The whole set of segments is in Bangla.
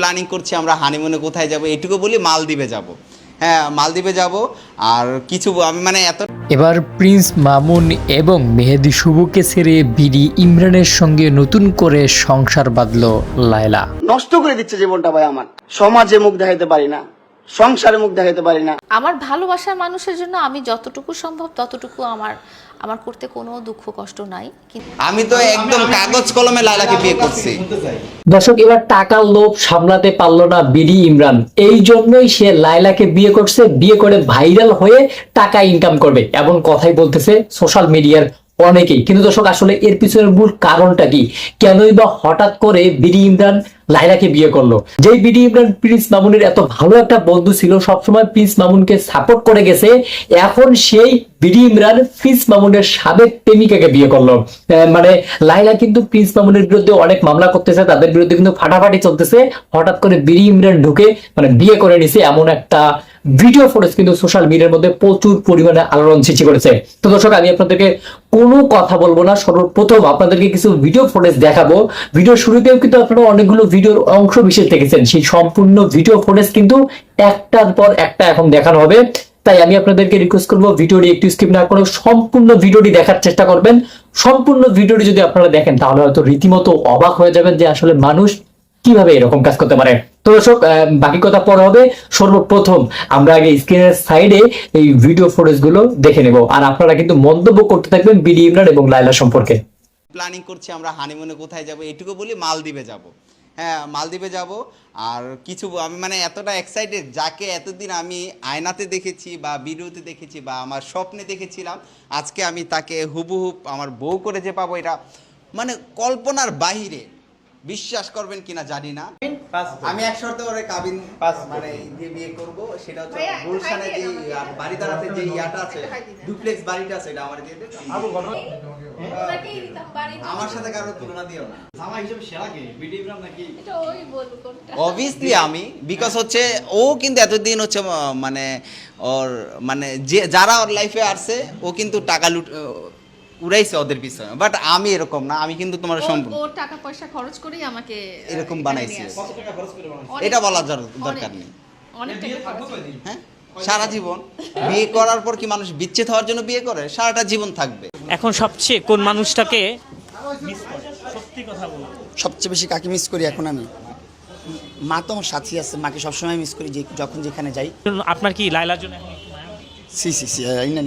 প্ল্যানিং করছি আমরা হানিমুনে কোথায় যাব এটুকু বলি মালদ্বীপে যাব। হ্যাঁ মালদ্বীপে যাব আর কিছু আমি মানে এত এবার প্রিন্স মামুন এবং মেহেদি শুভকে ছেড়ে বিডি ইমরানের সঙ্গে নতুন করে সংসার বাঁধল লায়লা। নষ্ট করে দিচ্ছে জীবনটা ভাই আমার। সমাজে মুখ দেখাইতে পারি না। সংসারে মুখ দেখাইতে পারি না। আমার ভালোবাসার মানুষের জন্য আমি যতটুকু সম্ভব ততটুকু আমার আমার করতে কোনো দুঃখ কষ্ট নাই। আমি তো একদম কাগজ কলমে লাইলাকে বিয়ে করছি। দর্শক এবার টাকার লোভ সামলাতে পারল না বিডি ইমরান। এই জন্যই সে লাইলাকে বিয়ে করছে বিয়ে করে ভাইরাল হয়ে টাকা ইনকাম করবে এমন কথাই বলতেছে সোশ্যাল মিডিয়ার অনেকেই। কিন্তু দর্শক আসলে এর পিছনের মূল কারণটা কি? কেনই বা হঠাৎ করে বিডি ইমরান লাইলাকে বিয়ে করল। যেই বিডি ইমরান প্রিন্স মামুনের এত ভালো একটা বন্ধু ছিল, সবসময় প্রিন্স মামুনকে সাপোর্ট করে গেছে। এখন সেই বিডি ইমরান প্রিন্স মামুনের সাবেক প্রেমিকাকে বিয়ে করল। মানে লাইলা কিন্তু প্রিন্স মামুনের বিরুদ্ধে অনেক মামলা করতেছে, তাদের বিরুদ্ধে কিন্তু ফাটাফাটি চলতেছে। হঠাৎ করে বিডি ইমরান ঢুকে মানে বিয়ে করে নিছে এমন একটা ভিডিও ফুটেজ কিন্তু সোশ্যাল মিডিয়ার মধ্যে প্রচুর পরিমাণে আলোড়ন সৃষ্টি করেছে। তো দর্শক, আমি আপনাদেরকে কোনো কথা বলব না। সর্বপ্রথম আপনাদেরকে কিছু ভিডিও ফুটেজ দেখাবো। ভিডিও শুরুতেও কিন্তু আপনারা অনেকগুলো ভিডিওর অংশ বিশেষ দেখেছেন। সেই সম্পূর্ণ ভিডিও ফুটেজ কিন্তু একটার পর একটা এখন দেখানো হবে। তাই আমি আপনাদেরকে রিকোয়েস্ট করব ভিডিওটি একটু স্কিপ না করে সম্পূর্ণ ভিডিওটি দেখার চেষ্টা করবেন। সম্পূর্ণ ভিডিওটি যদি আপনারা দেখেন, তাহলে হয়তো রীতিমতো অবাক হয়ে যাবেন যে আসলে মানুষ কীভাবে এরকম কাজ করতে পারে। তো দর্শক বাকি কথা পরে হবে। সর্বপ্রথম আমরা আগে স্ক্রিনের সাইডে এই ভিডিও ফুটেজগুলো দেখে নেব। আর আপনারা কিন্তু মন্তব্য করতে থাকবেন বিডি ইমরান এবং লাইলা সম্পর্কে। প্ল্যানিং করছি আমরা হানিমুনে কোথায় যাব, এটুকু বলি মালদ্বীপে যাব। হ্যাঁ মালদ্বীপে যাব। আর কিছু আমি মানে এতটা এক্সাইটেড যাকে এতদিন আমি আয়নাতে দেখেছি বা ভিডিওতে দেখেছি বা আমার স্বপ্নে দেখেছিলাম, আজকে আমি তাকে হুবহুব আমার বউ করে যে পাবো এটা। মানে কল্পনার বাহিরে বিশ্বাস করবেন কিনা জানি না। আমি এক শর্তে ওরে কাবিন মানে দিয়ে বিয়ে করব। সেটা হচ্ছে গুলশানে যে বাড়ি দাঁড়াতে যে ইয়াটা আছে ডুপ্লেক্স বাড়িটা আছে এটা আমার দিয়ে দেন আমার সাথে কারও তুলনা দিও না। অবভিয়াসলি আমি বিকজ হচ্ছে ও কিন্তু এতদিন হচ্ছে মানে ওর মানে যে যারা ওর লাইফে আসছে ও কিন্তু টাকা লুট উড়াইছে ওদের পিছনে বাট আমি এরকম না আমি কিন্তু তোমার সম্পূর্ণ ও টাকা পয়সা খরচ করেই আমাকে এরকম বানাইছি। এটা অনেক- দরকার নেই। অনেক টাকা হ্যাঁ? সারা জীবন। বিয়ে করার পর কি মানুষ বিচ্ছেদ হওয়ার জন্য বিয়ে করে? সারাটা জীবন থাকবে। এখন সবচেয়ে কোন মানুষটাকে সবচেয়ে বেশি কাকে মিস করি এখন আমি? মা তো আমার সাথী আছে মাকে সবসময় মিস করি যে যখন যেখানে যাই। আপনার কি লাইলার জন্য? সি সি সি ইন্না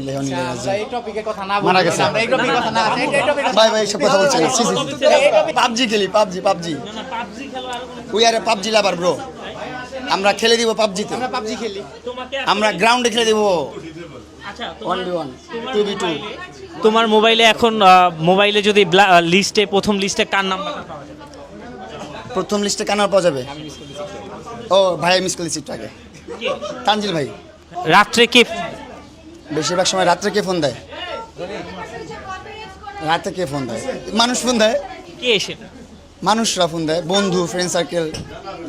মারা গেছে। ভাই ভাই কথা সি সি পাবজি খেলি PUBG PUBG. We are PUBG lover bro আমরা খেলে দিব পাবজিতে আমরা পাবজি খেলি। আমরা গ্রাউন্ডে খেলে দিব। আচ্ছা ওয়ান তোমার B one two B two তোমার মোবাইলে এখন মোবাইলে যদি লিস্টে প্রথম লিস্টে কার নাম প্রথম লিস্টে কানার পাওয়া যাবে? ও ভাই মিস করেছি আগে। তানজিল ভাই। রাত্রে কে বেশিরভাগ সময় রাত্রে কে ফোন দেয়? রাতে কে ফোন দেয়? মানুষ ফোন দেয়। কে এসে? মানুষরা ফোন দেয় বন্ধু ফ্রেন্ড সার্কেল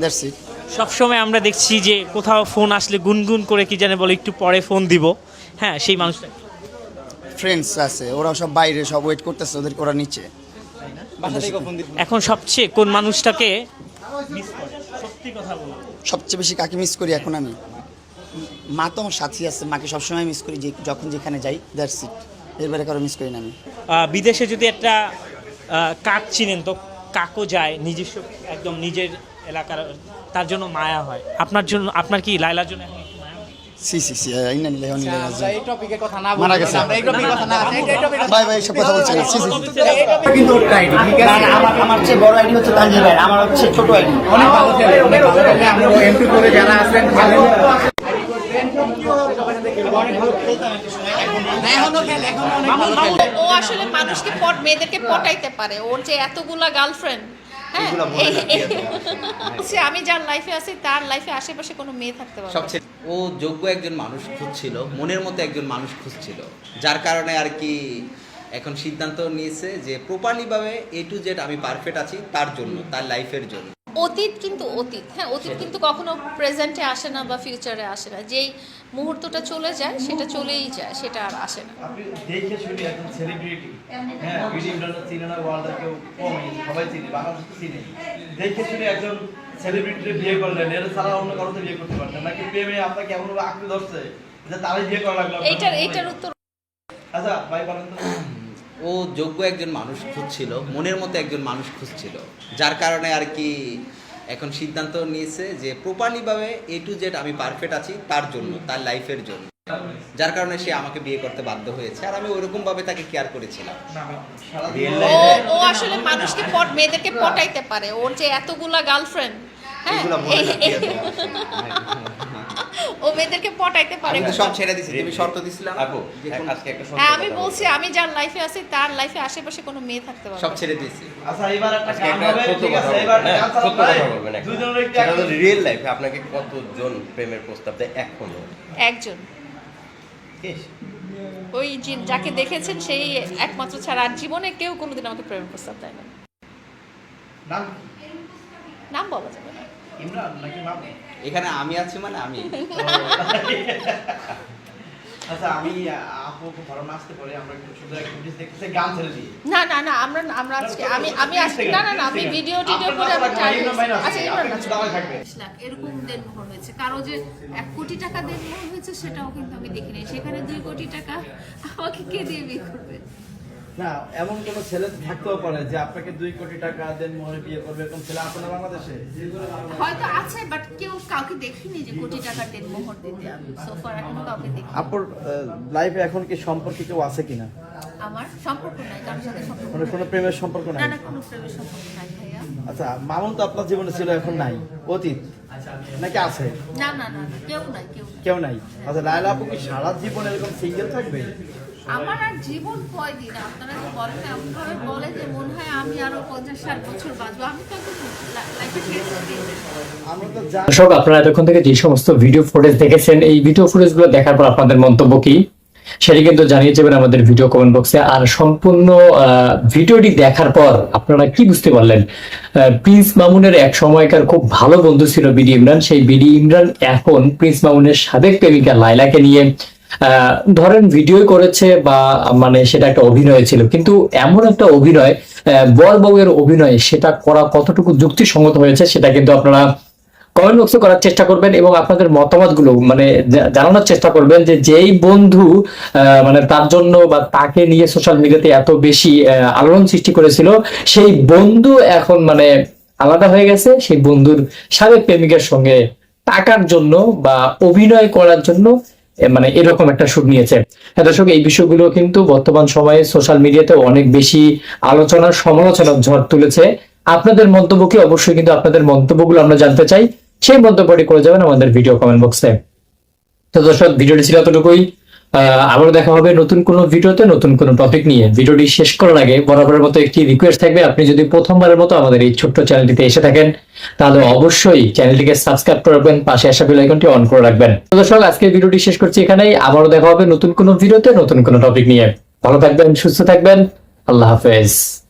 দ্যাটস ইট সবসময় আমরা দেখছি যে কোথাও ফোন আসলে গুনগুন করে কি জানে বলে একটু পরে ফোন দিব। হ্যাঁ সেই মানুষটা ফ্রেন্ডস আছে ওরা সব বাইরে সব ওয়েট করতেছে ওদের ওরা নিচে এখন সবচেয়ে কোন মানুষটাকে মিস সত্যি কথা বলো। সবচেয়ে বেশি কাকে মিস করি এখন আমি? মা তো আমার সাথী আছে মাকে সবসময় মিস করি যে যখন যেখানে যাই দ্যাটস ইট এর বাইরে কারও মিস করি না আমি। বিদেশে যদি একটা কাক চিনেন তো কাকও যায় নিজস্ব একদম নিজের এলাকার তার জন্য মায়া হয়। আপনার জন্য আপনার কি লাইলার জন্য? সি সি সি ইন্না ইন্না আমরা এই টপিকের কথা না মারা গেছে। আমরা এই টপিকের কথা না এই টপিকের ভাই ভাই সব কথা বলছেন সি সি সি। এই টপিক কিন্তু ওর আইডি ঠিক আছে? আমার আমার চেয়ে বড় আইডি হচ্ছে তানজিল ভাই। আমার হচ্ছে ছোট আইডি অনেক ভালো খেলে অনেক ভালো খেলে আমরা এমপি করে যারা আছেন ভালো এখনও খেলে এখনও অনেক ভালো খেলে ও আসলে মানুষকে পট মেয়েদেরকে পটাইতে পারে। ওর যে এতগুলা গার্লফ্রেন্ড হ্যাঁ? সে আমি যার লাইফে আছি তার লাইফে আশেপাশে কোনো মেয়ে থাকতে পারবে না। সবচেয়ে ও যোগ্য একজন মানুষ খুঁজছিল মনের মতো একজন মানুষ খুঁজছিল যার কারণে আর কি এখন সিদ্ধান্ত নিয়েছে যে প্রপারলি ভাবে এ টু জেড আমি পারফেক্ট আছি তার জন্য তার লাইফের জন্য। অতীত কিন্তু অতীত। হ্যাঁ অতীত কিন্তু কখনো প্রেজেন্টে আসে না বা ফিউচারে আসে না। যেই মুহূর্তটা চলে যায় সেটা চলেই যায় সেটা আর আসে না। আপনি দেখে শুনে একজন সেলিব্রিটি হ্যাঁ চিনে না কেউ সবাই চিনে বাংলাদেশ চিনে। দেখে শুনে একজন সেলিব্রিটি বিয়ে করলেন এর ছাড়া অন্য কারও বিয়ে করতে পারতেন নাকি প্রেমে আপনাকে এমন আঁকড়ে ধরছে যে তারাই বিয়ে করা লাগল এইটার এইটার উত্তর আচ্ছা ভাই বলেন তো। ও যোগ্য একজন মানুষ খুঁজছিল মনের মতো একজন মানুষ খুঁজছিল যার কারণে আর কি এখন সিদ্ধান্ত নিয়েছে যে প্রপারলিভাবে এ টু জেড আমি পারফেক্ট আছি তার জন্য তার লাইফের জন্য। যার কারণে সে আমাকে বিয়ে করতে বাধ্য হয়েছে আর আমি ওইরকম ভাবে তাকে কেয়ার করেছিলাম। ও ও আসলে মানুষকে পট মেয়েদেরকে পটাইতে পারে ওর যে এতগুলা গার্লফ্রেন্ড হ্যাঁ? মেয়েদেরকে পটাইতে পারে। আমি তো সব ছেড়ে দিছি তুমি শর্ত দিছিলাম আপু আজকে একটা হ্যাঁ আমি বলছি আমি যার লাইফে আছি তার লাইফে আশেপাশে কোনো মেয়ে থাকতে পারবে সব ছেড়ে দিয়েছি। আচ্ছা এবার একটা গান হবে ঠিক আছে এবার হ্যাঁ, গান একটা। দুজনের একটু রিয়েল লাইফে আপনাকে কতজন প্রেমের প্রস্তাব দেয়? এখনও। একজন। ওই যে- যাকে দেখেছেন সেই একমাত্র ছাড়া আর জীবনে কেউ কোনোদিন আমাকে প্রেমের প্রস্তাব দেয় না। নাম নাম বলা যাবে না। ইমরান নাকি নাম এখানে আমি আছি মানে আমি। আচ্ছা আমি আহ, আপু খুব ভালো নাচতে পারি আমরা একটু সুন্দর একটা জিনিস দেখতেছি গান ছেড়ে দিই। না না না আমরা আমরা আজকে আমি আমি আজকে না না না আমি ভিডিও টিডিও করে চাই আচ্ছা ইমরান নাচবে। লাখ এরকম দেনমোহর হয়েছে। কারও যে এক কোটি টাকা দেনমোহর হয়েছে সেটাও কিন্তু আমি দেখিনি। সেখানে দুই কোটি টাকা আমাকে কে দিয়ে বিয়ে করবে? না এমন কোন ছেলে থাকতেও পারে যে আপনাকে দুই কোটি টাকা দেন মোহরে বিয়ে করবে এরকম ছেলে আছে না বাংলাদেশে? হয়তো আছে বাট কেউ কাউকে দেখিনি যে কোটি টাকা দেনমোহর দিতে আমি। সোফার এখনও কাউকে দেখি আপুর লাইফে এখন কি সম্পর্কে কেউ আছে কিনা? আমার সম্পর্ক নাই কারোর সাথে সম্পর্ক মানে কোনো প্রেমের সম্পর্ক না নাই? না কোনো প্রেমের সম্পর্ক নাই ভাইয়া। আচ্ছা মামুন তো আপনার জীবনে ছিল এখন নাই। অতীত? নাকি আছে? না না না না, কেউ নাই কেউ কেউ নাই? আচ্ছা লাইলা আপু কি সারা জীবন এরকম সিঙ্গেল থাকবে? আমার আর জীবন কয়দিন? আপনারা যে বলেন না, এমন ভাবে বলে যে মনে হয় আমি আরও পঞ্চাশ ষাট বছর বাঁচবো। আমি তো লাইফে দর্শক আপনারা এতক্ষণ থেকে যে সমস্ত ভিডিও ফুটেজ দেখেছেন এই ভিডিও ফুটেজগুলো দেখার পর আপনাদের মন্তব্য কি? সেটি কিন্তু জানিয়ে যাবেন আমাদের ভিডিও কমেন্ট বক্সে আর সম্পূর্ণ আহ, ভিডিওটি দেখার পর আপনারা কি বুঝতে পারলেন? আহ, প্রিন্স মামুনের এক সময়কার খুব ভালো বন্ধু ছিল বিডি ইমরান। সেই বিডি ইমরান এখন প্রিন্স মামুনের সাবেক প্রেমিকা লাইলাকে নিয়ে ধরেন ভিডিও করেছে বা মানে সেটা একটা অভিনয় ছিল, কিন্তু এমন একটা অভিনয় বর বউয়ের অভিনয় সেটা করা কতটুকু যুক্তিসঙ্গত হয়েছে সেটা কিন্তু আপনারা কমেন্ট বক্সে করার চেষ্টা করবেন এবং আপনাদের মতামতগুলো মানে জানানোর চেষ্টা করবেন যে যেই বন্ধু মানে তার জন্য বা তাকে নিয়ে সোশ্যাল মিডিয়াতে এত বেশি আলোড়ন সৃষ্টি করেছিল, সেই বন্ধু এখন মানে আলাদা হয়ে গেছে, সেই বন্ধুর সাবেক প্রেমিকের সঙ্গে টাকার জন্য বা অভিনয় করার জন্য মানে এরকম একটা সুর নিয়েছে। হ্যাঁ দর্শক, এই বিষয়গুলো কিন্তু বর্তমান সময়ে সোশ্যাল মিডিয়াতে অনেক বেশি আলোচনা সমালোচনা ঝড় তুলেছে। আপনাদের মন্তব্যকে অবশ্যই কিন্তু আপনাদের মন্তব্যগুলো আমরা জানতে চাই। সেই মন্তব্যটি করে যাবেন আমাদের ভিডিও কমেন্ট বক্সে তো দর্শক ভিডিওটি ছিল এতটুকুই। আহ, আবারও দেখা হবে নতুন কোনো ভিডিওতে নতুন কোন টপিক নিয়ে। ভিডিওটি শেষ করার আগে বরাবরের মতো একটি রিকোয়েস্ট থাকবে। আপনি যদি প্রথমবারের মতো আমাদের এই ছোট্ট চ্যানেলটিতে এসে থাকেন তাহলে অবশ্যই চ্যানেলটিকে সাবস্ক্রাইব করে রাখবেন পাশে আসা বেল আইকনটি অন করে রাখবেন। তো দর্শক আজকে ভিডিওটি শেষ করছি এখানেই। আবারও দেখা হবে নতুন কোন ভিডিওতে নতুন কোনো টপিক নিয়ে। ভালো থাকবেন সুস্থ থাকবেন। আল্লাহ হাফেজ।